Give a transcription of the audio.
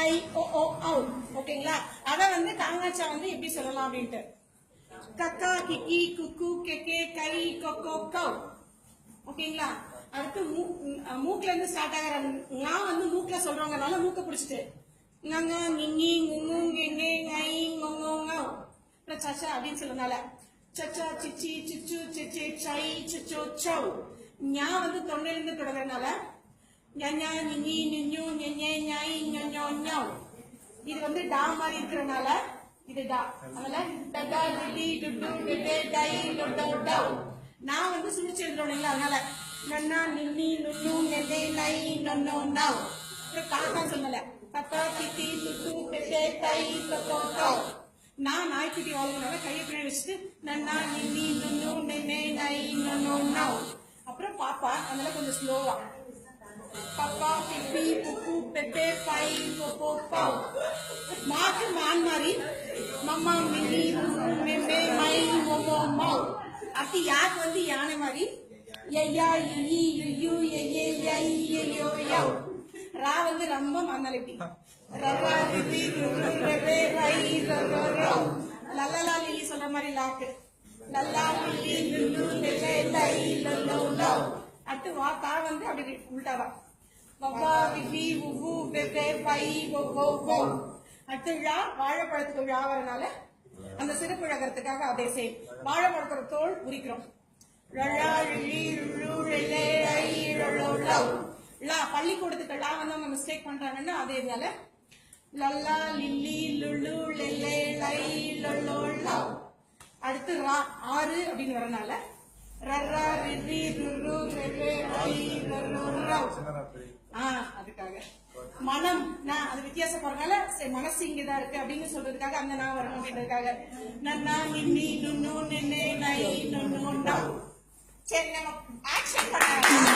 ஐ ஓ ஓ ஔ ஓகேங்களா அத வந்து காங்காச்சா வந்து எப்படி சொல்லலாம் அப்படின்ட்டு? கக்கா கிக்கி குக்கு கெக்கே கை கொக்கோ கவ் ஓகேங்களா அடுத்து மூ- அஹ் மூக்குல இருந்து ஸ்டார்ட் ஆகிற நான் வந்து மூக்கில் சொல்றவங்கனால மூக்க பிடிச்சிட்டு. நாங்க மிங்கி nguங்கு ngெங்கே ngை ngொங்கோ அப்புறம் சச்சா அப்படின்னு சொல்றதுனால. சச்சா சிச்சி சிச்சு சிச்சி சை சிச்சோ சௌ. ஞா வந்து தொண்டையிலிருந்து தொடங்குறதுனால ஞஞா நிங்கி நிஞ்சு இது வந்து டா மாதிரி இருக்கிறனால இது டா. அதனால டடா டிடி டுட்டு டிடே டை டொடோ டௌ. நான் வந்து சுழிச்சு எழுதுறோம் இல்லைங்களா அதனால நன்னா நின்னி நுண்ணு நெல்லை நை நொன்னோ நவ் அப்புறம் காக்கா சொல்லல தத்தா கிட்டி துட்டு பெட்டே டை டொடோ டௌ. நான் நாய்க்குட்டி வாழ்றதுனால கையை பின்னாடி வச்சுட்டு நன்னா நின்னி நுண்ணு நெல்லை நை நொன்னோ நவ் அப்புறம் பாப்பா அதனால கொஞ்சம் ஸ்லோவா பாப்பா பிப்பி புக்கு பெப்பே பை பொப்போ பௌ மாதிரி மம்மா மின்னி மெம்பே மை மொமோ மௌ அடுத்து யாக்கு வந்து யானை மாதிரி ஐயா இ யு எயே யை யோ யௌ ரா வந்து ரொம்ப மண்ணாலிட்டி ரவா ரிதி ருரு ரெவே ரை ரரோ லல்லலா லிலி சொல்ற மாதிரி லாக்கு லல்லா லிலி லுல்லு லெலே லை லல்லோ லோ அடுத்து வா தா வந்து அப்படி உள்டாவா வவ்வா விவி உவு வெவ்வே பை ஒவ்வோ வோ அடுத்து வாழைப்பழத்துக்கு ழா வரனால அந்த சிறப்பு இழக்கிறதுக்காக அதே சேம் வாழைப்பழத்தோட தோல் உரிக்கிறோம். ழழா லா பள்ளிக்கூடத்துக்கு லா. வந்து அவங்க மிஸ்டேக் பண்றாங்கன்னா அதே இதனால லல்லா லில்லி லுலு லெல்லே லை லொல்லோ லவ் அடுத்து ரா ஆறு அப்படின்னு வரனால ரர்ரா ரிரி ருரு ரெரே ரை. மனம் நான் அது வித்தியாசப்படுறதுனால சரி மனசு இங்கதான் இருக்கு அப்படின்னு சொல்றதுக்காக அந்த நான் வரணும் அப்படின்றதுக்காக நன்னா நின்னி நுண்ணு நின்னே நை நுண்ணு சரி நம்ம ஆக்ஷன் பண்ண